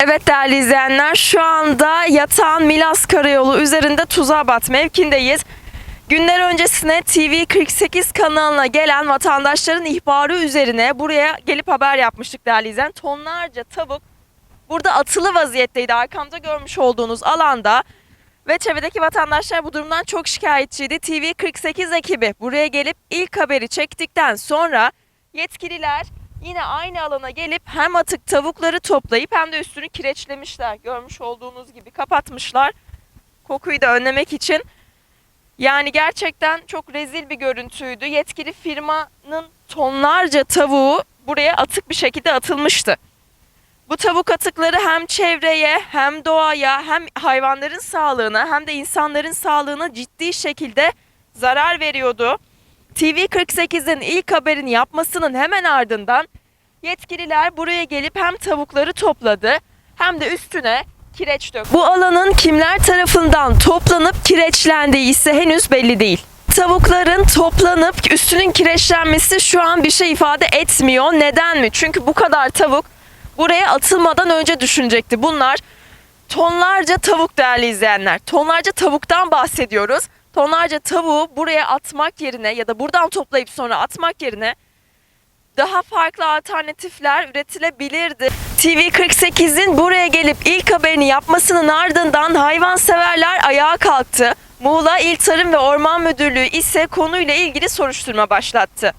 Evet değerli izleyenler şu anda yatağın Milas Karayolu üzerinde Tuzabat mevkindeyiz. Günler öncesine TV48 kanalına gelen vatandaşların ihbarı üzerine buraya gelip haber yapmıştık değerli izleyen. Tonlarca tavuk burada atılı vaziyetteydi arkamda görmüş olduğunuz alanda. Ve çevredeki vatandaşlar bu durumdan çok şikayetçiydi. TV48 ekibi buraya gelip ilk haberi çektikten sonra yetkililer yine aynı alana gelip hem atık tavukları toplayıp hem de üstünü kireçlemişler. Görmüş olduğunuz gibi kapatmışlar. Kokuyu da önlemek için. Yani gerçekten çok rezil bir görüntüydü. Yetkili firmanın tonlarca tavuğu buraya atık bir şekilde atılmıştı. Bu tavuk atıkları hem çevreye hem doğaya hem hayvanların sağlığına hem de insanların sağlığına ciddi şekilde zarar veriyordu. TV48'in ilk haberini yapmasının hemen ardından yetkililer buraya gelip hem tavukları topladı hem de üstüne kireç döktü. Bu alanın kimler tarafından toplanıp kireçlendiği ise henüz belli değil. Tavukların toplanıp üstünün kireçlenmesi şu an bir şey ifade etmiyor. Neden mi? Çünkü bu kadar tavuk buraya atılmadan önce düşünecekti. Bunlar tonlarca tavuk değerli izleyenler. Tonlarca tavuktan bahsediyoruz. Tonlarca tavuğu buraya atmak yerine ya da buradan toplayıp sonra atmak yerine daha farklı alternatifler üretilebilirdi. TV48'in buraya gelip ilk haberini yapmasının ardından hayvanseverler ayağa kalktı. Muğla İl Tarım ve Orman Müdürlüğü ise konuyla ilgili soruşturma başlattı.